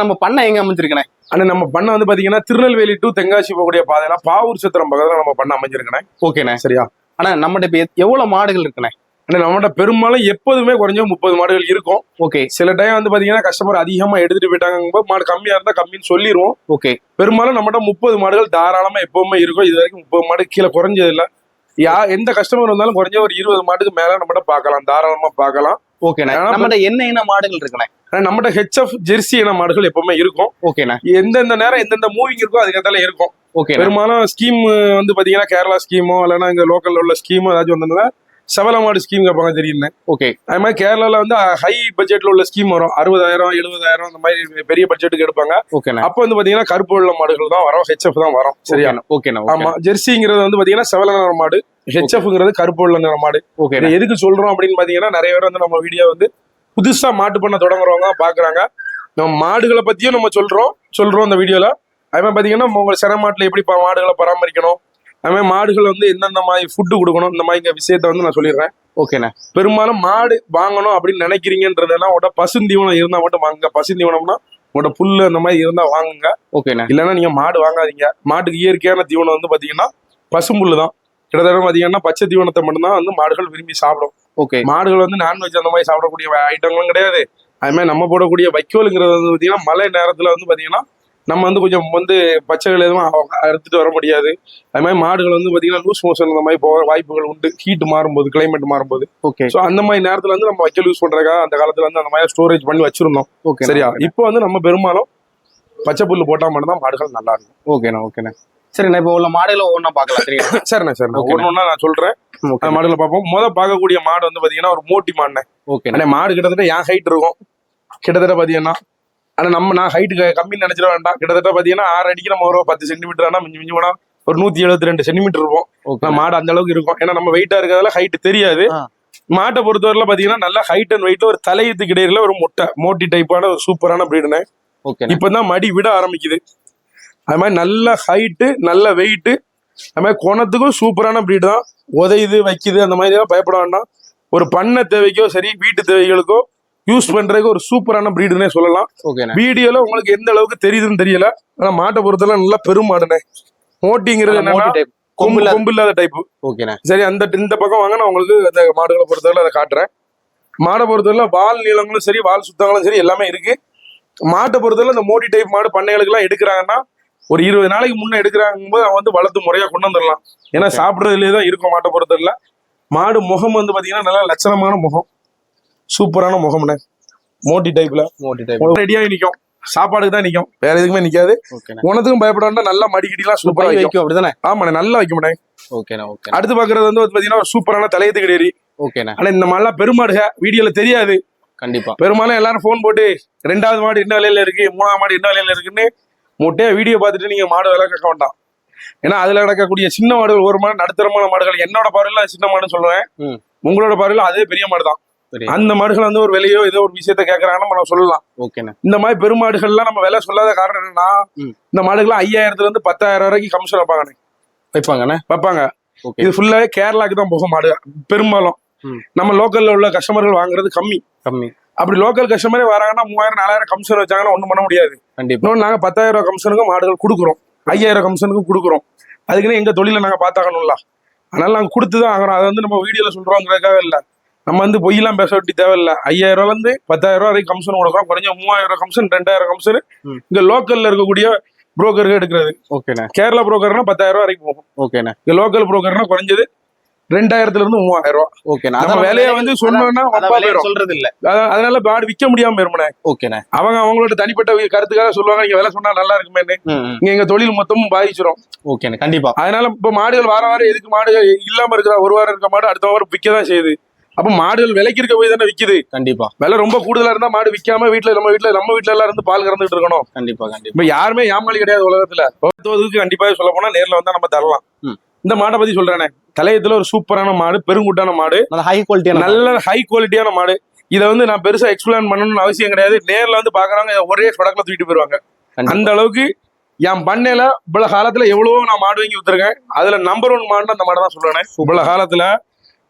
நம்ம பண்ண எங்க அமைஞ்சிருக்கனே? ஆனா நம்ம பண்ண வந்து பாத்தீங்கன்னா திருநெல்வேலி டு தென்காசி போகக்கூடிய பாதையில பாவூர் சத்திரம் பக்கத்துல நம்ம பண்ண அமைஞ்சிருக்கேன். ஓகேண்ணே. சரியா? ஆனா நம்மகிட்ட இப்ப எவ்வளவு மாடுகள் இருக்குண்ணே? ஆனா நம்மகிட்ட பெரும்பாலும் எப்போதுமே குறைஞ்ச முப்பது மாடுகள் இருக்கும். ஓகே. சில டைம் வந்து பாத்தீங்கன்னா கஸ்டமர் அதிகமா எடுத்துட்டு போயிட்டாங்க மாடு கம்மியா இருந்தா கம்மின்னு சொல்லிடுவோம் ஓகே. பெரும்பாலும் நம்மகிட்ட முப்பது மாடுகள் தாராளமா எப்பவுமே இருக்கும். இது வரைக்கும் முப்பது மாடு கீழே குறைஞ்சது இல்ல யா எந்த கஸ்டமர் வந்தாலும் குறைஞ்ச ஒரு இருபது மாட்டுக்கு மேல நம்மகிட்ட பார்க்கலாம். தாராளமா பார்க்கலாம். ஓகேண்ணே. ஆனா நம்மகிட்ட என்ன என்ன மாடுகள் இருக்குண்ணே? நம்மகிட்ட ஹெச்எஃப் ஜெர்சி இன மாடுகள் எப்பவுமே இருக்கும். ஓகேண்ணே. எந்தெந்த நேரம் எந்தெந்த மூவிங் இருக்கோ அதுக்கேத்தால இருக்கும். ஓகேண்ணே. பெரும்பாலும் ஸ்கீம் வந்து பாத்தீங்கன்னா கேரளா ஸ்கீமோ இல்லைன்னா இங்க லோக்கல்ல உள்ள ஸ்கீமோ ஏதாச்சும் வந்ததுன்னா செவல மாடு ஸ்கீம் கேட்பாங்க தெரியுன்னு ஓகே. அது மாதிரி கேரளால வந்து ஹை பட்ஜெட்ல உள்ள ஸ்கீம் வரும். அறுபதாயிரம் எழுபதாயிரம் அந்த மாதிரி பெரிய பட்ஜெட்டுக்கு எடுப்பாங்க. ஓகேண்ணே. அப்போ வந்து பாத்தீங்கன்னா கருப்பு உள்ள மாடுகள் தான் வரும். ஹெச்எஃப் தான் வரும். சரியா? ஓகேண்ணே ஆமா. ஜெர்சிங்கிறது வந்து பாத்தீங்கன்னா செவல நிற மாடு. ஹெச்எஃப்ங்கிறது கருப்பு உள்ள நிற மாடு. இதை எதுக்கு சொல்றோம் அப்படின்னு பாத்தீங்கன்னா நிறைய பேர் வந்து நம்ம வீடியோ வந்து புதுசா மாட்டு பண்ண தொடங்குறவங்க பாக்குறாங்க. நம்ம மாடுகளை பத்தியும் நம்ம சொல்றோம் சொல்றோம் இந்த வீடியோல. அது மாதிரி பாத்தீங்கன்னா உங்க சின மாட்டுல எப்படி மாடுகளை பராமரிக்கணும்? அது மாதிரி மாடுகள் வந்து எந்தெந்த மாதிரி ஃபுட்டு கொடுக்கணும்? இந்த மாதிரி விஷயத்த வந்து நான் சொல்லிடுறேன். ஓகேண்ணே. பெரும்பாலும் மாடு வாங்கணும் அப்படின்னு நினைக்கிறீங்கன்றதுனா உங்கள்கிட்ட பசுந்தீவனம் இருந்தா மட்டும் வாங்குங்க. பசுந்தீவனம்னா உங்கள்கிட்ட புல்லு அந்த மாதிரி இருந்தா வாங்குங்க. ஓகேண்ணே. இல்லைன்னா நீங்க மாடு வாங்காதீங்க. மாட்டுக்கு இயற்கையான தீவனம் வந்து பாத்தீங்கன்னா பசும்புல்லு தான் கிட்டத்தட்ட பாத்தீங்கன்னா பச்சை தீவனத்தை மட்டும்தான் வந்து மாடுகள் விரும்பி சாப்பிடும். ஓகே மாடுகள் வந்து நான்வெஜ் அந்த மாதிரி சாப்பிடக்கூடிய ஐட்டங்களும் கிடையாது. அது மாதிரி நம்ம போடக்கூடிய வைக்கோலுங்கிறது வந்து பாத்தீங்கன்னா மழை நேரத்துல வந்து பாத்தீங்கன்னா நம்ம வந்து கொஞ்சம் வந்து பச்சைகள் எதுவும் அறுத்துட்டு வர முடியாது. அது மாதிரி மாடுகள் வந்து பாத்தீங்கன்னா லூஸ் மோஷன் அந்த மாதிரி போக வாய்ப்புகள் உண்டு. ஹீட் மாறும்போது கிளைமேட் மாறும்போது. ஓகே ஸோ அந்த மாதிரி நேரத்துல வந்து நம்ம வைக்கல் யூஸ் பண்றதுக்காக அந்த காலத்துல வந்து அந்த மாதிரி ஸ்டோரேஜ் பண்ணி வச்சிருந்தோம். ஓகே சரியா? இப்போ வந்து நம்ம பெரும்பாலும் பச்சை புல்லு போட்டா மட்டும்தான் மாடுகள் நல்லா இருக்கும். ஓகேண்ணே ஓகேண்ணே சரிண்ணே இப்போ உள்ள மாடுகளை ஒவ்வொன்றா பார்க்கலாம் சரியா சரிண்ணே சரிண்ணே. ஒன்று நான் சொல்றேன். ஓகே அந்த மாடுகளை பார்ப்போம். முத பார்க்கக்கூடிய மாடு வந்து பாத்தீங்கன்னா ஒரு மோட்டி ஓகேண்ணே. அண்ணே மாடு கிட்டத்தட்ட என் ஹைட் இருக்கும். கிட்டத்தட்ட பாத்தீங்கன்னா ஆனா நம்ம நான் ஹைட்டு கம்மின்னு நினைச்சிட வேண்டாம். கிட்டத்தட்ட பாத்தீங்கன்னா ஆறு அடிக்கு நம்ம ஒரு பத்து சென்டிமீட்டர் ஆனா மிஞ்சி மிஞ்சி போனா ஒரு நூத்தி எழுபத்தி ரெண்டு சென்டிமீட்டர் இருக்கும். ஓகே நம்ம மாடு அந்த அளவுக்கு இருக்கும். ஏன்னா நம்ம வெயிட்டா இருக்கிறதால ஹைட் தெரியாது. மாட்டை பொறுத்தவரையில பாத்தீங்கன்னா நல்ல ஹைட் அண்ட் வெயிட்ல ஒரு தலையத்துக்கு இடையில ஒரு முட்டை. மோட்டி டைப்பான ஒரு சூப்பரான பிரீடுனே ஓகேண்ணே. இப்பதான் மடி விட ஆரம்பிக்குது. அது மாதிரி நல்ல ஹைட்டு நல்ல வெயிட்டு அது மாதிரி குணத்துக்கும் சூப்பரான பிரீடு தான். உதையுது வைக்குது அந்த மாதிரி எல்லாம் பயப்பட வேண்டாம். ஒரு பண்ணை தேவைக்கோ சரி வீட்டு தேவைகளுக்கோ யூஸ் பண்றதுக்கு ஒரு சூப்பரான பிரீடுனே சொல்லலாம். வீடியோல உங்களுக்கு எந்த அளவுக்கு தெரியுதுன்னு தெரியல. ஆனா மாட்டை பொறுத்தவரை நல்லா பெருமாடுனே மோட்டிங்கிறது டைப் கொம்பு கொம்பு இல்லாத டைப்பு ஓகேண்ணே சரி அந்த இந்த பக்கம் வாங்க நான் உங்களுக்கு அந்த மாடுகளை பொறுத்தவரை அதை காட்டுறேன். மாடை பொறுத்தவரை வால் நீளங்களும் சரி வால் சுத்தங்களும் சரி எல்லாமே இருக்கு. மாட்டை பொறுத்தவரை இந்த மோடி டைப் மாடு பண்ணைகளுக்கு எல்லாம் எடுக்கிறாங்கன்னா ஒரு இருபது நாளைக்கு முன்ன எடுக்கிறாங்க போது அவன் வந்து வளர்த்து முறையா கொண்டு வந்துடலாம். ஏன்னா. சாப்பிடுறதுலேயே தான் இருக்கும் மாட்டை பொறுத்தவரை மாடு முகம் வந்து பாத்தீங்கன்னா நல்லா லட்சணமான முகம். சூப்பரான முகம்னே மோட்டி டைப்ல மோட்டி டைப் ரெடியாகி நிக்கும். சாப்பாடுக்கு தான் நிக்கும். வேற எதுக்குமே ஓகேண்ணே உனத்துக்கும் பயப்பட வேண்டாம் நல்லா மடிக்கடிலாம் சூப்பரா வைக்கும். அப்படிதானே? ஆமாண்ணே நல்லா வைக்கும்ண்ணே ஓகேண்ணே ஓகே அடுத்து பாக்குறது வந்து பாத்தீங்கன்னா ஒரு சூப்பரான தலையத்து கிடையாது ஓகேண்ணே ஆனா இந்த மாதிரிலாம் பெருமாடுக வீடியோல தெரியாது. கண்டிப்பா. பெரும்பாலும் எல்லாரும் ஃபோன் போட்டு ரெண்டாவது மாடு என்ன விலையில இருக்கு மூணாவது மாடு என்ன விலையில இருக்குன்னு முட்டையா வீடியோ பார்த்துட்டு நீங்க மாடு விலை கேட்க வேண்டாம். ஏன்னா அதுல நடக்கக்கூடிய சின்ன மாடுகள் ஒரு மாடு நடுத்தரமான மாடுகள் என்னோட பார்வையில சின்ன மாடுன்னு சொல்லுவேன். உங்களோட பார்வையில அதே பெரிய மாடு தான் அந்த மாடுகள் வந்து ஒரு விலையோ ஏதோ ஒரு விஷயத்த கேட்கறாங்கன்னா நம்ம சொல்லலாம். ஓகேண்ணே. இந்த மாதிரி பெருமாடுகள்லாம் நம்ம விலை சொல்லாத காரணம் என்னன்னா. இந்த மாடுகள்லாம் ஐயாயிரத்துல இருந்து பத்தாயிரம் வரைக்கும் கமிஷன் வைப்பாங்க வைப்பாங்கண்ணே? வைப்பாங்க. இது ஃபுல்லாவே கேரளாக்கு தான் போகும் மாடு. பெரும்பாலும். நம்ம லோக்கல்ல உள்ள கஸ்டமர்கள் வாங்குறது கம்மி. கம்மி. அப்படி லோக்கல் கஸ்டமரே வராங்கன்னா மூவாயிரம் நாலாயிரம் கமிஷன் வச்சாங்கன்னா ஒண்ணும் பண்ண முடியாது. கண்டிப்பா. இன்னொன்று நாங்க பத்தாயிரம் ரூபாய் கமிஷனுக்கும் மாடுகள் கொடுக்குறோம். ஐயாயிரம் கமிஷனுக்கும் கொடுக்குறோம். அதுக்குன்னு எங்க தொழிலை நாங்க பார்த்தாகணும்ல. அதனால நாங்க கொடுத்து தான் ஆகிறோம் அதை வந்து நம்ம வீடியோல சொல்றோங்கிறதுக்காக இல்ல. நம்ம வந்து பொய்யெல்லாம் பேச வேண்டி தேவையில்ல. ஐயாயிரம் ரூபாய்ல இருந்து பத்தாயிரம் ரூபாய் வரைக்கும் கமிஷன் கொடுக்குறோம். குறைஞ்ச மூவாயிரம் கமிஷன் ரெண்டாயிரம் கமிஷன். இங்க லோக்கல்ல இருக்கக்கூடிய புரோக்கருக்கு எடுக்கிறது. ஓகேண்ணே. கேரளா புரோக்கர்னா பத்தாயிரம் ரூபாய் வரைக்கும் போகும். ஓகேண்ணே. இங்க லோக்கல் புரோக்கர்னா குறைஞ்சது ரெண்டாயிரத்துல இருந்து மூவாயிரம் ரூபாய் ஓகேண்ணே நம்ம விலையை வந்து சொன்னோம்னா சொல்றது இல்ல அதான் அதனால மாடு விற்க முடியாம பெருமனே ஓகேண்ணே அவங்க அவங்களோட தனிப்பட்ட கருத்துக்காக சொல்லுவாங்க நீங்க விலை சொன்னா நல்லா இருக்குமேன்னு. இங்க எங்க தொழில் மொத்தமும் பாதிச்சிரும். ஓகேண்ணே கண்டிப்பா. அதனால இப்ப மாடுகள் வார வாரம் எதுக்கு மாடுகள் இல்லாம இருக்கிற ஒரு வாரம் இருக்க மாடு அடுத்த வாரம் விற்க தான் செய்யுது. அப்ப மாடுகள் விலைக்கு இருக்க போய் தானே விக்குது. கண்டிப்பா. விலை ரொம்ப கூடுதலா இருந்தா மாடு விக்காம வீட்டுல நம்ம வீட்டுல நம்ம வீட்டுல எல்லாம் இருந்து பால் கறந்துட்டு இருக்கணும். கண்டிப்பா கண்டிப்பா. யாருமே ஏமாளி கிடையாது உலகத்துல. கண்டிப்பா சொல்ல போனா நேர்ல வந்தா நம்ம தரலாம். இந்த மாடை பத்தி சொல்றேனே. தலையத்துல ஒரு சூப்பரான மாடு பெருங்குட்டான மாடு. நல்ல ஹை குவாலிட்டியான நல்ல ஹை குவாலிட்டியான மாடு. இதை வந்து நான் பெருசா எக்ஸ்பிளைன் பண்ணணும்னு அவசியம் கிடையாது. நேர்ல வந்து பாக்குறாங்க ஒரே சொடக்கல தூக்கிட்டு போயிருவாங்க. அந்த அளவுக்கு என் பண்ணையில இவ்வளவு காலத்துல எவ்வளவோ நான் மாடு வாங்கி வித்துருக்கேன் அதுல நம்பர் ஒன் மாடுன்னு அந்த மாடு தான் சொல்றேன். இவ்வளவு காலத்துல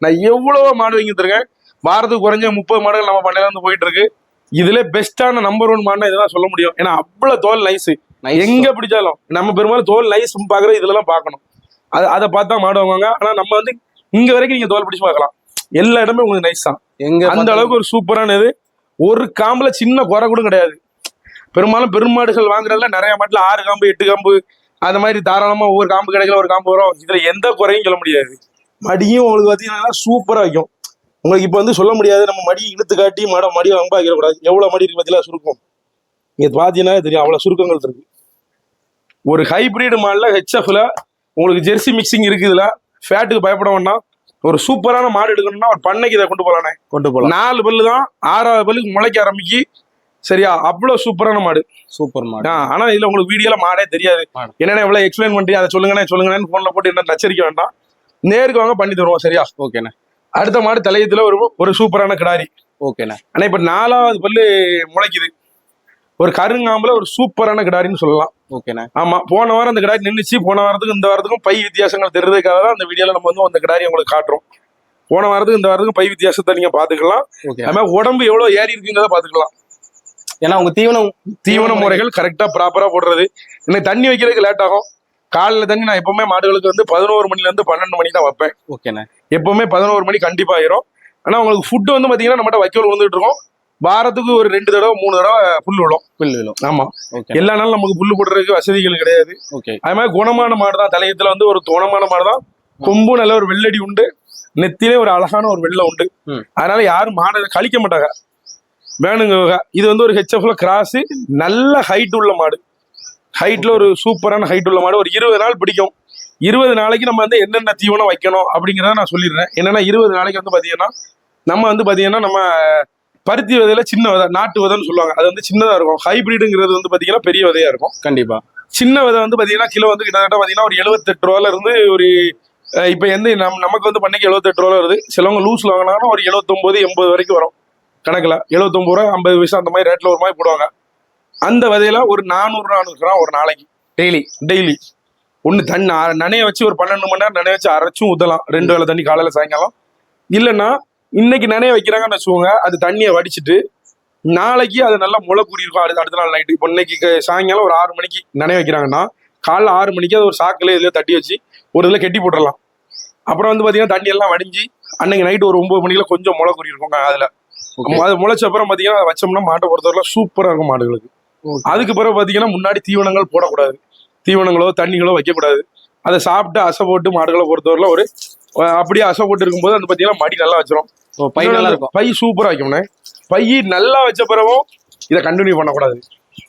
நான் எவ்வளவோ மாடு வாங்கி வித்துருக்கேன் வாரத்துக்கு குறைஞ்ச முப்பது மாடுகள் நம்ம பண்ணையில வந்து போயிட்டு இருக்கு. இதுல பெஸ்டான நம்பர் ஒன் மாடுனா இதெல்லாம் சொல்ல முடியும். ஏன்னா அவ்வளவு தோல் நைஸ். எங்க பிடிச்சாலும் நம்ம பெரும்பாலும் தோல் நைஸ் பாக்குறது இதுலலாம் பார்க்கணும். அது அதை பார்த்தா மாடு வாங்குவாங்க ஆனா நம்ம வந்து இங்க வரைக்கும் நீங்க தோல் பிடிச்சு பார்க்கலாம். எல்லா இடமே உங்களுக்கு நைஸ் தான். எங்க அந்த அளவுக்கு ஒரு சூப்பரான இது. ஒரு காம்புல சின்ன குறை கூட கிடையாது. பெரும்பாலும் பெருமாடுகள் வாங்குறதுல நிறைய மாட்டுல ஆறு காம்பு எட்டு காம்பு அந்த மாதிரி தாராளமா ஒவ்வொரு காம்பு கிடைக்கல ஒரு காம்பு வரும். இதுல எந்த குறையும் சொல்ல முடியாது. மடியும் உங்களுக்கு பாத்தீங்கன்னா சூப்பரா வைக்கும். உங்களுக்கு இப்ப வந்து சொல்ல முடியாது. நம்ம மடி இழுத்து காட்டி மட மடி வம்பா வைக்கக்கூடாது எவ்வளவு மடி இருக்கு பத்தில சுருக்கம். இங்க பாத்தீங்கன்னா தெரியும். அவ்வளவு சுருக்கங்கள் இருக்கு. ஒரு ஹைபிரிட் மாடல ஹெச்எஃப்ல உங்களுக்கு ஜெர்சி மிக்சிங் இருக்கு இதுல ஃபேட்டுக்கு பயப்பட வேண்டாம். ஒரு சூப்பரான மாடு எடுக்கணும்னா ஒரு பண்ணைக்கு இதை கொண்டு போலானே கொண்டு போலாம். நாலு பல்லு தான் ஆறாவது பல்லுக்கு முளைக்க ஆரம்பிக்கி. சரியா? அவ்வளவு சூப்பரான மாடு. சூப்பர் மாடு. ஆனா இதுல உங்களுக்கு வீடியோல மாடே தெரியாது. என்னென்ன எவ்வளவு எக்ஸ்பிளைன் பண்றீங்க அதை சொல்லுங்கண்ணே சொல்லுங்கன்னு போன்ல போட்டு என்ன நச்சரிக்க வேண்டாம். நேருக்கு வாங்க பண்ணி தருவோம் சரியா? ஓகேண்ணே. அடுத்த மாடு தலையத்துல ஒரு ஒரு சூப்பரான கிடாரி. ஓகேண்ணே. ஆனா இப்ப நாலாவது பல்லு முளைக்குது. ஒரு கருங்காம்புல ஒரு சூப்பரான கிடாரின்னு சொல்லலாம். ஓகேண்ணே. ஆமா போன வாரம் அந்த கிடாரி நின்னுச்சு. போன வாரத்துக்கும் இந்த வாரத்துக்கும் பை வித்தியாசங்கள் தெரிறதுக்காக தான் அந்த வீடியோல நம்ம வந்து அந்த கிடாரி உங்களுக்கு காட்டுறோம். போன வாரத்துக்கு இந்த வாரத்துக்கும் பை வித்தியாசத்தை நீங்க பாத்துக்கலாம் ஓகே அது மாதிரி உடம்பு எவ்வளவு ஏறி இருக்குங்கிறத பாத்துக்கலாம் ஏன்னா உங்க தீவனம் தீவன முறைகள் கரெக்டா ப்ராப்பரா போடுறது. இன்னைக்கு தண்ணி வைக்கிறதுக்கு லேட் ஆகும். காலைல தண்ணி நான் எப்பவுமே மாடுகளுக்கு வந்து பதினோரு மணில இருந்து பன்னெண்டு மணி தான் வைப்பேன். ஓகேண்ணே. எப்பவுமே பதினோரு மணி கண்டிப்பா ஆயிரும். ஆனா உங்களுக்கு ஃபுட்டு வந்து பாத்தீங்கன்னா நம்மகிட்ட வைக்கோல் விழுந்துட்டு இருக்கோம். வாரத்துக்கு ஒரு ரெண்டு தடவை மூணு தடவை புல் விழும். புல் விழும். ஆமா. எல்லா நாளும் நமக்கு புல்லு போடுறதுக்கு வசதிகள் கிடையாது. ஓகே அது மாதிரி குணமான மாடு தான் தலையத்துல வந்து ஒரு குணமான மாடு தான் கொம்பு நல்ல ஒரு வெள்ளடி உண்டு. நெத்திலே ஒரு அழகான ஒரு வெள்ளை உண்டு. அதனால யாரும் மாடை கழிக்க மாட்டாங்க. வேணுங்க இது வந்து ஒரு ஹெச்எஃப்ல கிராஸ் நல்ல ஹைட் உள்ள மாடு. ஹைட்ல ஒரு சூப்பரான ஹைட் உள்ள மாடு. ஒரு இருபது நாள் பிடிக்கும். இருபது நாளைக்கு நம்ம வந்து என்னென்ன தீவனம் வைக்கணும் அப்படிங்கிறத நான் சொல்லிடுறேன். என்னன்னா இருபது நாளைக்கு வந்து பாத்தீங்கன்னா நம்ம வந்து பாத்தீங்கன்னா நம்ம பருத்தி விதையில சின்ன விதை நாட்டு விதைன்னு சொல்லுவாங்க. அது வந்து சின்னதா இருக்கும். ஹைபிரிடுங்கிறது வந்து பாத்தீங்கன்னா பெரிய விதையா இருக்கும். கண்டிப்பா. சின்ன விதை வந்து பாத்தீங்கன்னா கிலோ வந்து கிட்டத்தட்ட பாத்தீங்கன்னா ஒரு எழுபத்தெட்டு ரூபால இருந்து ஒரு இப்ப எந்த நம் நமக்கு வந்து பண்ணைக்கு எழுபத்தெட்டு ரூபா வருது. சிலவங்க லூஸ்ல வாங்கினாங்கன்னா ஒரு எழுபத்தொன்பது எண்பது வரைக்கும் வரும். கணக்குல எழுபத்தொன்பது ரூபா ஐம்பது பைசா அந்த மாதிரி ரேட்ல ஒரு மாதிரி போடுவாங்க. அந்த விதையில ஒரு நானூறு நானூறு கிராம் ஒரு நாளைக்கு. டெய்லி டெய்லி ஒன்று தண்ணி நனைய வச்சு ஒரு பன்னெண்டு மணி நேரம் நனைய வச்சு அரைச்சும் ஊத்தலாம். ரெண்டு வேளை தண்ணி காலையில சாயங்காலம். இல்லைன்னா இன்னைக்கு நனைய வைக்கிறாங்கன்னு வச்சுக்கோங்க அது தண்ணியை வடிச்சிட்டு நாளைக்கு அது நல்லா முளை கூடி இருக்கும் அடுத்த அடுத்த நாள் நைட்டு இப்போ இன்னைக்கு சாயங்காலம் ஒரு ஆறு மணிக்கு நனைய வைக்கிறாங்கன்னா காலைல ஆறு மணிக்கு அது ஒரு சாக்குல இதுல தட்டி வச்சு ஒரு இதில் கெட்டி போட்டுடலாம். அப்புறம் வந்து பாத்தீங்கன்னா தண்ணி எல்லாம் வடிஞ்சு அன்னைக்கு நைட்டு ஒரு ஒன்பது மணிக்குல கொஞ்சம் முளை கூடி இருக்குங்க அதுல அது முளைச்ச அப்புறம் பாத்தீங்கன்னா அதை வச்சோம்னா மாட்டை பொறுத்தவரை சூப்பரா இருக்கும் மாடுகளுக்கு. அதுக்கு பிறகு பாத்தீங்கன்னா முன்னாடி தீவனங்கள் போடக்கூடாது. தீவனங்களோ தண்ணிகளோ வைக்கக்கூடாது. அதை சாப்பிட்டு அசை போட்டு மாடுகளை பொறுத்தவரையில ஒரு அப்படியே அசை போட்டு இருக்கும்போது அந்த பாத்தீங்கன்னா மடி நல்லா வச்சிரும். பை நல்லா இருக்கும். பை சூப்பரா வைக்கணும்னே பை நல்லா வச்ச பிறகும் இதை கண்டினியூ பண்ணக்கூடாது.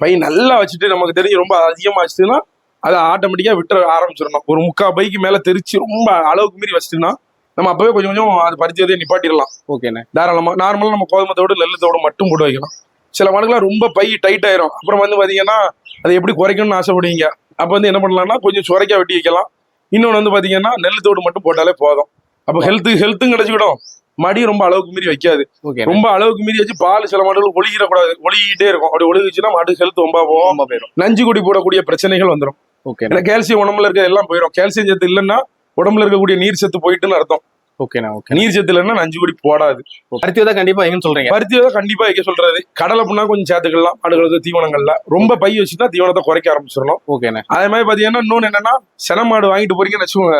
பை நல்லா வச்சுட்டு நமக்கு தெரிஞ்சு ரொம்ப அதிகமா வச்சுட்டுன்னா அதை ஆட்டோமேட்டிக்கா விட்டுற ஆரம்பிச்சிடணும். ஒரு முக்கா பைக்கு மேல தெரிச்சு ரொம்ப அளவுக்கு மீறி வச்சுட்டுன்னா நம்ம அப்பவே கொஞ்சம் கொஞ்சம் அது பறிச்சு வதையை நிப்பாட்டிடலாம் ஓகேண்ணே தாராளமா நார்மலா நம்ம கோதுமத்தோடு நெல்லத்தோடு மட்டும் போட்டு வைக்கலாம். சில மாடுகள்லாம் ரொம்ப பை டைட் ஆயிரும். அப்புறம் வந்து பாத்தீங்கன்னா அதை எப்படி குறைக்கணும்னு ஆசைப்படுவீங்க? அப்ப வந்து என்ன பண்ணலாம்னா கொஞ்சம் சுரைக்கா வெட்டி வைக்கலாம். இன்னொன்று வந்து பாத்தீங்கன்னா நெல்லத்தோடு மட்டும் போட்டாலே போதும். அப்போ ஹெல்த்து ஹெல்த்தும் கிடைச்சிக்கிடும் மடி ரொம்ப அளவுக்கு மீறி வைக்காது. ஓகே ரொம்ப அளவுக்கு மீறி வச்சு பால் சில மாடுகள் ஒழுகிடக்கூடாது. ஒழுகிட்டே இருக்கும். அப்படி ஒழுகிச்சுன்னா மாடு ஹெல்த் ரொம்ப போகும் போயிடும். நஞ்சு குடி போடக்கூடிய பிரச்சனைகள் வந்துடும் ஓகேண்ணே ஏன்னா கால்சியம் உடம்புல இருக்க எல்லாம் போயிடும் கால்சியம் சத்து இல்லைன்னா உடம்புல இருக்கக்கூடிய நீர் சத்து போயிட்டுன்னு அர்த்தம். ஓகேண்ணே ஓகே நீர் சத்து இல்லைன்னா நஞ்சு குடி போடாது. பருத்தி தான் கண்டிப்பா எங்கன்னு சொல்றீங்க. பருத்தி விதை கண்டிப்பா வைக்க சொல்றது கடலை புண்ணா கொஞ்சம் சேர்த்துக்கலாம். மாடுகளுக்கு தீவனங்கள்ல. ரொம்ப பை வச்சுட்டா தீவனத்தை குறைக்க ஆரம்பிச்சிடணும். ஓகேண்ணே. அதே மாதிரி பாத்தீங்கன்னா இன்னொன்னு என்னன்னா சென மாடு வாங்கிட்டு போறீங்கன்னு வச்சுக்கோங்க.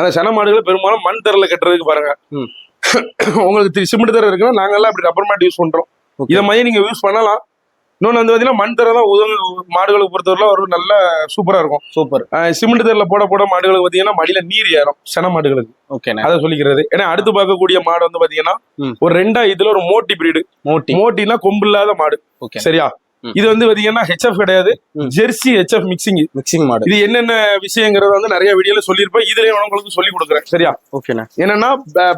அந்த சென மாடுகளை பெரும்பாலும் மண் தரல கட்டுறதுக்கு பாருங்க. உங்களுக்கு சிமெண்ட் தர இருக்குன்னா நாங்கெல்லாம் அப்படி ரப்பர் மேட் யூஸ் பண்றோம். இதை மாதிரி நீங்க யூஸ் பண்ணலாம். இன்னொன்னு வந்து பாத்தீங்கன்னா மண் தர தான் உதவு மாடுகளுக்கு பொறுத்தவரை ஒரு நல்ல சூப்பரா இருக்கும். சூப்பர். சிமெண்ட் தரையில போட போட மாடுகளுக்கு பாத்தீங்கன்னா மடியில நீர் ஏறும். சென மாடுகளுக்கு. ஓகேண்ணே அதை சொல்லிக்கிறது. ஏன்னா அடுத்து பார்க்கக்கூடிய மாடு வந்து பாத்தீங்கன்னா ம். ஒரு ரெண்டா இதுல ஒரு மோட்டி பிரீடு மோட்டி. மோட்டினா கொம்பு இல்லாத மாடு. ஓகே சரியா. இது வந்து பாத்தீங்கன்னா ஹெச்எஃப் கிடையாது. ஜெர்சி ஹெச்எஃப் மிக்சிங் மிக்சிங் மாடு. இது என்னென்ன விஷயங்கிறத வந்து நிறைய வீடியோல சொல்லியிருப்பேன். இதுலயே உங்களுக்கு சொல்லி கொடுக்குறேன். சரியா? ஓகேண்ணே என்னன்னா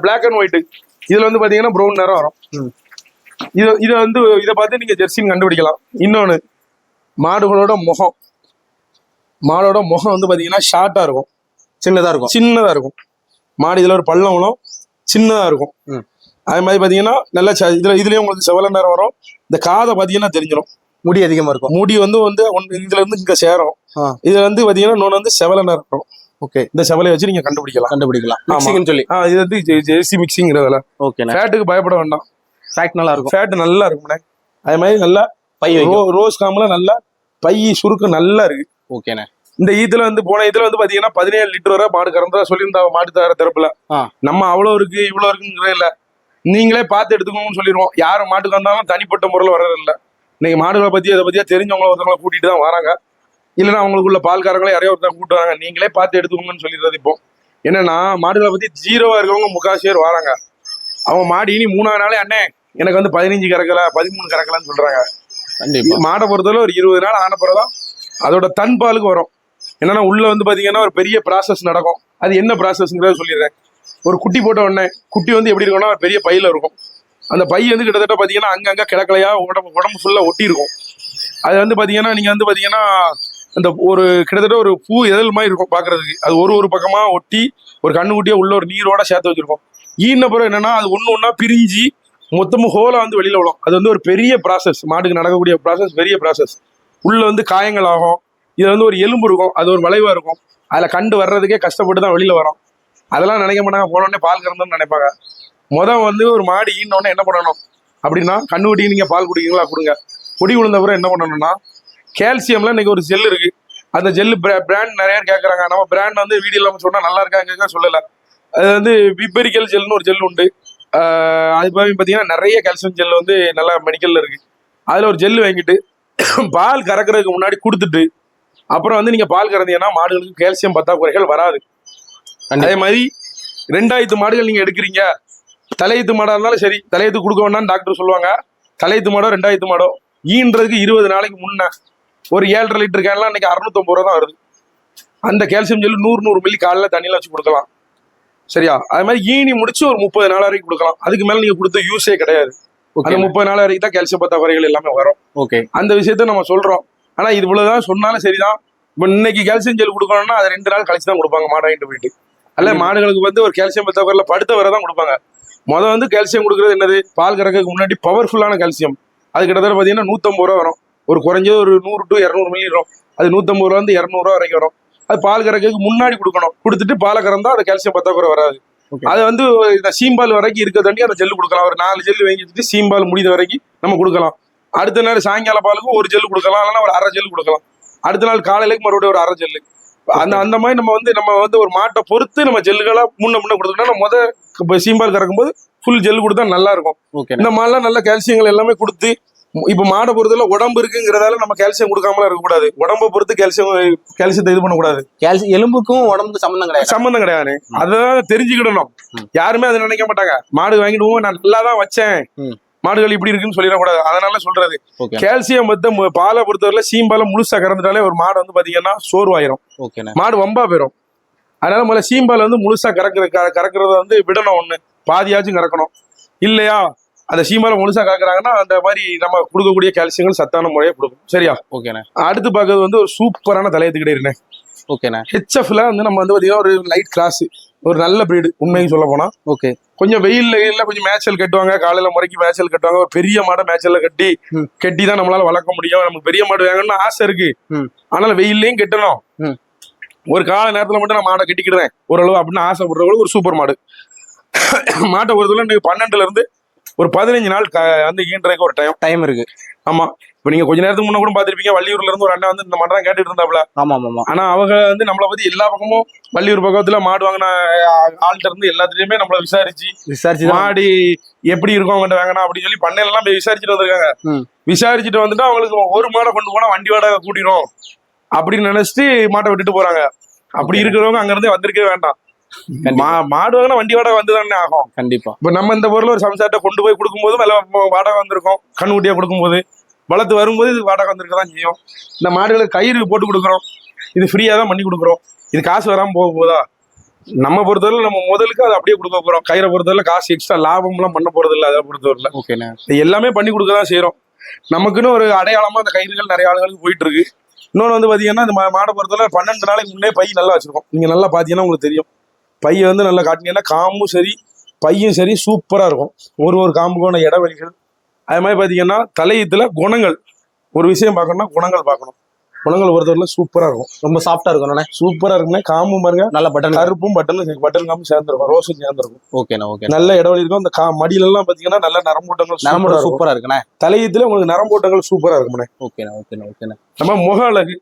பிளாக் அண்ட் ஒயிட் இதுல வந்து பாத்தீங்கன்னா ப்ரௌன் நிறம் வரும். இது இதை வந்து இதை பார்த்து நீங்க ஜெர்சின்னு கண்டுபிடிக்கலாம். இன்னொன்னு மாடுகளோட முகம். மாடோட முகம் வந்து பாத்தீங்கன்னா ஷார்ட்டா இருக்கும். சின்னதா இருக்கும். சின்னதா இருக்கும். மாடு இதுல ஒரு பள்ளம் விழும். சின்னதா இருக்கும். அதே மாதிரி பாத்தீங்கன்னா நல்ல இதுல இதுலயே உங்களுக்கு செவல நேரம் வரும். இந்த காதை பாத்தீங்கன்னா தெரிஞ்சிடும் முடி அதிகமா இருக்கும். முடி வந்து வந்து ஒண்ணு இதுல இருந்து இங்க சேரும். இதுல வந்து பாத்தீங்கன்னா இன்னொன்னு வந்து செவல நேரம் வரும். ஓகே. இந்த செவலையை வச்சு நீங்க கண்டுபிடிக்கலாம். கண்டுபிடிக்கலாம். சொல்லி. இது வந்து ஜெர்சி மிக்சிங்கிறதுல ஓகேண்ணே ஃபேட்டுக்கு பயப்பட வேண்டாம். ஃபேக்ட் நல்லா இருக்கும் ஃபேட் நல்லா இருக்கும்ண்ணே அதே மாதிரி நல்லா பை ரோஸ் காம்புல நல்லா பை சுருக்கு நல்லா இருக்கு ஓகேண்ணே. இந்த ஈத்துல வந்து போன இதுல வந்து பாத்தீங்கன்னா பதினேழு லிட்டர் வரை மாடு கறந்தா சொல்லியிருந்தாங்க மாட்டு தர தரப்புல. நம்ம அவ்வளவு இருக்கு இவ்வளவு இருக்குங்கிற இல்ல. நீங்களே பார்த்து எடுத்துக்கோங்கன்னு சொல்லிடுவோம் யாரும் மாட்டுக்கு வந்தாலும் தனிப்பட்ட முறையில் வர்றது இல்ல. இன்னைக்கு மாடுகளை பத்தி அதை பத்தியா தெரிஞ்சவங்கள ஒருத்தவங்களை கூட்டிட்டு தான் வராங்க. இல்லைன்னா அவங்களுக்குள்ள பால்காரங்களே யாரையோ ஒருத்தர் கூட்டு வராங்க. நீங்களே பார்த்து எடுத்துக்கோங்கன்னு சொல்லிடுறது இப்போ. என்னன்னா மாடுகளை பத்தி ஜீரோவா இருக்கவங்க முக்காசி பேர் வராங்க. அவங்க மாடு இனி மூணாவது நாளே அண்ணே. எனக்கு வந்து பதினஞ்சு கறக்கல பதிமூணு கறக்கலன்னு சொல்றாங்க. கண்டிப்பா. மாடை பொறுத்தவரை ஒரு இருபது நாள் ஆன பிறகுதான் அதோட தன் பாலுக்கு வரும். என்னன்னா உள்ள வந்து பாத்தீங்கன்னா ஒரு பெரிய ப்ராசஸ் நடக்கும். அது என்ன ப்ராசஸ்ங்கிறத சொல்லிடுறேன். ஒரு குட்டி போட்ட உடனே குட்டி வந்து எப்படி இருக்கும்னா ஒரு பெரிய பையில இருக்கும். அந்த பை வந்து கிட்டத்தட்ட பாத்தீங்கன்னா அங்கங்க கிழக்கலையா உடம்பு உடம்பு ஃபுல்லா ஒட்டி இருக்கும் அது வந்து பாத்தீங்கன்னா நீங்க வந்து பாத்தீங்கன்னா அந்த ஒரு கிட்டத்தட்ட ஒரு பூ எதல் மாதிரி இருக்கும் பாக்குறதுக்கு. அது ஒரு ஒரு பக்கமா ஒட்டி ஒரு கண்ணு குட்டியா உள்ள ஒரு நீரோட சேர்த்து வச்சிருக்கோம். ஈன பிறகு என்னன்னா அது ஒன்று ஒன்றா பிரிஞ்சு மொத்தமும் ஹோலா வந்து வெளியில் விடும் அது வந்து ஒரு பெரிய ப்ராசஸ் மாட்டுக்கு நடக்கக்கூடிய ப்ராசஸ் பெரிய ப்ராசஸ் உள்ள வந்து காயங்கள் ஆகும். இதுல வந்து ஒரு எலும்பு இருக்கும். அது ஒரு வளைவா இருக்கும். அதுல கண்டு வர்றதுக்கே கஷ்டப்பட்டு தான் வெளியில் வரும். அதெல்லாம் நினைக்க மாட்டாங்க. போன உடனே பால் கறந்தோம்னு நினைப்பாங்க. முத வந்து ஒரு மாடு ஈன உடனே என்ன பண்ணணும்? அப்படின்னா கண்ணுக்குட்டி நீங்க பால் குடிக்கிறீங்களா? கொடுங்க. பொடி விழுந்த பிறகு என்ன பண்ணணும்னா கால்சியம்ல இன்னைக்கு ஒரு ஜெல் இருக்கு. அந்த ஜெல் பிராண்ட் நிறைய பேர் கேட்கறாங்க நம்ம பிராண்ட் வந்து வீடியோ இல்லாமல் சொன்னா நல்லா இருக்காங்க சொல்லலை. அது வந்து பிப்பரிக்கல் ஜெல்னு ஒரு ஜெல் உண்டு. அது மாதிரி பார்த்தீங்கன்னா நிறைய கால்சியம் ஜெல் வந்து நல்லா மெடிக்கல்ல இருக்கு. அதுல ஒரு ஜெல் வாங்கிட்டு பால் கறக்கிறதுக்கு முன்னாடி கொடுத்துட்டு அப்புறம் வந்து நீங்க பால் கறந்தீங்கன்னா மாடுகளுக்கு கால்சியம் பற்றாக்குறைகள் வராது. அதே மாதிரி ரெண்டாயிரத்து மாடுகள் நீங்க எடுக்கிறீங்க. தலையத்து மாடா இருந்தாலும் சரி தலையத்து கொடுக்க வேண்டாம்னு டாக்டர் சொல்லுவாங்க. தலையத்து மாடோ ரெண்டாயிரத்து மாடோ ஈன்றதுக்கு இருபது நாளைக்கு முன்ன ஒரு ஏழரை லிட்டர் கேன்லாம் இன்னைக்கு அறுநூத்தம்பது ரூபா தான் வருது. அந்த கால்சியம் ஜெல் நூறு நூறு மில்லி காலைல தண்ணியில வச்சு கொடுக்கலாம். சரியா? அது மாதிரி ஈனி முடிச்சு ஒரு முப்பது நாள் வரைக்கும் கொடுக்கலாம். அதுக்கு மேல நீங்க கொடுத்த யூஸே கிடையாது. அந்த முப்பது நாள் வரைக்கும் தான் கால்சியம் பற்றாக்குறைகள் எல்லாமே வரும். ஓகே அந்த விஷயத்த நம்ம சொல்றோம். ஆனா இது இவ்வளவுதான் சொன்னாலும் சரிதான். இப்ப இன்னைக்கு கால்சியம் ஜெல் கொடுக்கணும்னா அது ரெண்டு நாள் கழிச்சு தான் கொடுப்பாங்க மாடு வாங்கிட்டு போயிட்டு. அல்ல. மாடுகளுக்கு வந்து ஒரு கால்சியம் பற்றாக்குறையில படுத்த வரை தான் கொடுப்பாங்க. முத வந்து கால்சியம் கொடுக்கறது என்னது? பால் கறக்கிறதுக்கு முன்னாடி பவர்ஃபுல்லான கால்சியம் அது கிட்டத்தட்ட பாத்தீங்கன்னா நூத்தம்பது ரூபா வரும். ஒரு குறைஞ்சது ஒரு நூறு டு இரநூறு மில்லி வரும். அது நூத்தம்பது ரூபா வந்து இரநூறுவா வரைக்கும் வரும். அது பால் கறக்கிறதுக்கு முன்னாடி கொடுக்கணும். கொடுத்துட்டு பாலை கறந்தா அந்த கால்சியம் பத்தாக்குறை வராது. அது வந்து இந்த சீம்பால் வரைக்கும் இருக்க தண்டி அந்த ஜெல்லு கொடுக்கலாம். ஒரு நாலு ஜெல்லு வாங்கி வச்சுட்டு சீம்பால் முடிந்த வரைக்கும் நம்ம கொடுக்கலாம். அடுத்த நாள் சாயங்கால பாலுக்கும் ஒரு ஜெல்லு கொடுக்கலாம். இல்லைன்னா ஒரு அரை ஜெல்லு கொடுக்கலாம். அடுத்த நாள் காலையிலேக்கு மறுபடியும் ஒரு அரை ஜெல்லு அந்த அந்த மாதிரி நம்ம வந்து நம்ம வந்து ஒரு மாட்டை பொறுத்து நம்ம ஜெல்லுகளாக முன்ன முன்ன கொடுத்துட்டோம்னா முத சீம்பால் கறக்கும்போது ஃபுல் ஜெல் கொடுத்தா நல்லா இருக்கும். இந்த மாதிரிலாம் நல்ல கால்சியங்கள் எல்லாமே கொடுத்து இப்ப மாடை பொறுத்தல உடம்பு இருக்குங்கிறதால நம்ம கால்சியம் கொடுக்காமலாம் இருக்கக்கூடாது. உடம்பை பொறுத்து கால்சியம் கால்சியத்தை இது பண்ணக்கூடாது. கால்சி எலும்புக்கும் உடம்புக்கு சம்பந்தம் கிடையாது. சம்பந்தம் கிடையாது. அதான் தெரிஞ்சுக்கிடணும். யாருமே அதை நினைக்க மாட்டாங்க. மாடு வாங்கிட்டு போவோம் நான் நல்லா தான் வச்சேன். மாடுகள் இப்படி இருக்குன்னு சொல்லிடக்கூடாது. அதனால சொல்றது. கால்சியம் வந்து பாலை பொறுத்தவரையில சீம்பாலை முழுசா கறந்துட்டாலே ஒரு மாடு வந்து பாத்தீங்கன்னா சோர்வாயிரும். மாடு வம்பா போயிரும். அதனால முதல்ல சீம்பால் வந்து முழுசா கறக்குற கறக்குறத வந்து விடணும் ஒண்ணு. பாதியாச்சும் கறக்கணும். இல்லையா? அந்த சீம்பாலை முழுசா கறக்குறாங்கன்னா அந்த மாதிரி நம்ம கொடுக்கக்கூடிய கால்சியங்கள் சத்தான முறையை கொடுக்கும். சரியா? ஓகேண்ணே. அடுத்து பார்க்கறது வந்து ஒரு சூப்பரான தலையத்துக்கிட்டே இருந்தேன் ஓகேண்ணே. ஹெச்எஃப்ல வந்து நம்ம வந்து பாத்தீங்கன்னா ஒரு லைட் கிளாஸ் ஒரு நல்ல பிரீடு உண்மையும் சொல்ல போனா. ஓகே. கொஞ்சம் வெயில்ல வெயில்ல கொஞ்சம் மேய்ச்சல் கட்டுவாங்க. காலையில முறைக்கு மேய்ச்சல் கட்டுவாங்க. ஒரு பெரிய மாடை மேய்ச்சல்ல கட்டி. கட்டி தான் நம்மளால வளர்க்க முடியும். நமக்கு பெரிய மாடு வேணும்னு ஆசை இருக்கு. ஆனாலும் வெயில்லையும் கட்டணும். ஒரு கால நேரத்துல மட்டும் நான் மாடை கட்டிக்கிடுவேன் ஓரளவு அப்படின்னு ஆசைப்படுறவங்களுக்கு ஒரு சூப்பர் மாடு. மாட்டை பொறுத்தவரை இன்னைக்கு பன்னெண்டுல இருந்து ஒரு பதினஞ்சு நாள் வந்து ஈன்றதுக்கு ஒரு டைம் டைம் இருக்கு. ஆமா. இப்ப நீங்க கொஞ்ச நேரத்துக்கு முன்ன கூட பாத்திருப்பீங்க வள்ளியூர்ல இருந்து ஒரு அண்ணன் வந்து இந்த மாட்டை தான் கேட்டுட்டு இருந்தாப்ல ஆமா ஆமா ஆனா அவங்க வந்து நம்மளை பத்தி எல்லா பக்கமும் வள்ளியூர் பக்கத்துல மாடு வாங்கின ஆள்கிட்ட இருந்து எல்லாத்துலயுமே நம்மள விசாரிச்சு விசாரிச்சு மாடு எப்படி இருக்கும் அவங்ககிட்ட வாங்கினா அப்படின்னு சொல்லி பண்ணையில எல்லாம் போய் விசாரிச்சுட்டு வந்திருக்காங்க. விசாரிச்சுட்டு வந்துட்டு அவங்களுக்கு ஒரு மாடை கொண்டு போனா வண்டி வாடகை கூட்டிடும் அப்படின்னு நினைச்சிட்டு மாட்டை விட்டுட்டு போறாங்க. அப்படி. இருக்கிறவங்க அங்க இருந்தே வந்திருக்கவே வேண்டாம். மாடு வாங்கினா வண்டி வாடகை வந்து தானே ஆகும். கண்டிப்பா. இப்ப நம்ம இந்த பொருள் ஒரு சம்சாரத்தை கொண்டு போய் கொடுக்கும்போது விலை வாடகை வந்திருக்கும். கண்ணுக்குட்டியா கொடுக்கும்போது வளர்த்து வரும்போது இது வாடகை வந்திருக்க தான் செய்யும். இந்த மாடுகளுக்கு கயிறு போட்டு கொடுக்குறோம். இது ஃப்ரீயா தான் பண்ணி கொடுக்குறோம். இது காசு வராம போக போதா நம்ம பொறுத்தவரை நம்ம முதலுக்கு அதை அப்படியே கொடுக்க போறோம். கயிறை பொறுத்தவரை காசு எக்ஸ்ட்ரா லாபம்லாம் பண்ண போறது இல்லை அதை பொறுத்தவரையில. ஓகேண்ணே எல்லாமே பண்ணி கொடுக்க தான் செய்யறோம் நமக்குன்னு ஒரு அடையாளமா அந்த கயிறுகள் நிறைய ஆளுகளுக்கு போயிட்டு இருக்கு இன்னொன்று வந்து பாத்தீங்கன்னா இந்த மாடை பொறுத்தவரை பன்னெண்டு நாளைக்கு முன்னே பை நல்லா வச்சிருக்கோம். நீங்க நல்லா பாத்தீங்கன்னா உங்களுக்கு தெரியும். பை வந்து நல்லா காட்டினீங்கன்னா காம்பும் சரி பையும் சரி சூப்பரா இருக்கும். ஒரு ஒரு காம்புக்கான இடைவெளிகள். அது மாதிரி பாத்தீங்கன்னா தலையத்துல குணங்கள். ஒரு விஷயம் பார்க்கணும்னா குணங்கள் பார்க்கணும். குளங்களை பொறுத்தவரை சூப்பரா இருக்கும். ரொம்ப சாஃப்டா இருக்கணும்ண்ணே சூப்பரா இருக்குண்ணே காம்பும் பாருங்க. நல்ல பட்டன் கருப்பும் பட்டனும் பட்டன் காம்பும் சேர்ந்துருக்கும். ரோஸும் சேர்ந்துருக்கும். ஓகேண்ணா ஓகே நல்ல இடைவெளி இருக்கும். அந்த கா மடியில எல்லாம் பாத்தீங்கன்னா நல்ல நரம்பூட்டங்கள் சூப்பரா நரம்போட இருக்கும். சூப்பரா இருக்குண்ணே. தலையத்துல உங்களுக்கு நரம்பூட்டங்கள் சூப்பரா இருக்கும்ண்ணே. ஓகேண்ணா ஓகேண்ணா ஓகேண்ணா நம்ம முக அழகு.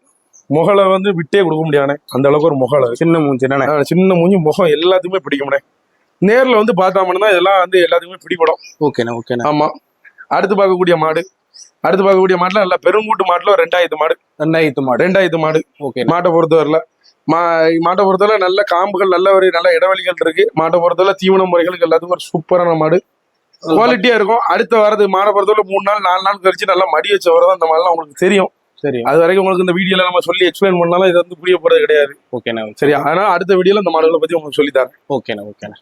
முகலை வந்து விட்டே கொடுக்க முடியாதுண்ணே. அந்த அளவுக்கு ஒரு முக அழகு சின்ன மூஞ்சிண்ணே ஆஹ் சின்ன மூஞ்சி முகம் எல்லாத்துக்குமே பிடிக்கும்ண்ணே. நேர்ல வந்து பார்த்தா மட்டும்தான் இதெல்லாம் வந்து எல்லாத்துக்குமே பிடிபடும். ஓகேண்ணா ஓகேண்ணா. ஆமா. அடுத்து பார்க்கக்கூடிய மாடு. அடுத்து பார்க்கக்கூடிய மாடுல நல்ல பெருங்கூட்டு மாட்டுல ஒரு ரெண்டாயிரத்து மாடு. ரெண்டாயிரத்து மாடு. ரெண்டாயிரத்து மாடு. ஓகேண்ணா. மாட்டை பொறுத்தவரையில மா மாட்டை பொறுத்தவரை நல்ல காம்புகள் நல்ல ஒரு நல்ல இடைவெளிகள் இருக்கு. மாட்டை பொறுத்தவரை தீவன முறைகளுக்கு எல்லாத்துக்கும் ஒரு சூப்பரான மாடு. குவாலிட்டியா இருக்கும். அடுத்த வாரது மாடை பொறுத்தவரை மூணு நாள் நாலு நாள் கழிச்சு நல்லா மடி வச்ச வரதான் அந்த மாதிரிலாம் உங்களுக்கு தெரியும். சரி. அது வரைக்கும் உங்களுக்கு இந்த வீடியோல நம்ம சொல்லி எக்ஸ்பிளைன் பண்ணாலும் இது வந்து புரிய போறது கிடையாது. ஓகேண்ணா சரியா? அதனால அடுத்த வீடியோல இந்த மாடுகளை பத்தி உங்களுக்கு சொல்லி தரேன். ஓகேண்ணா ஓகேண்ணா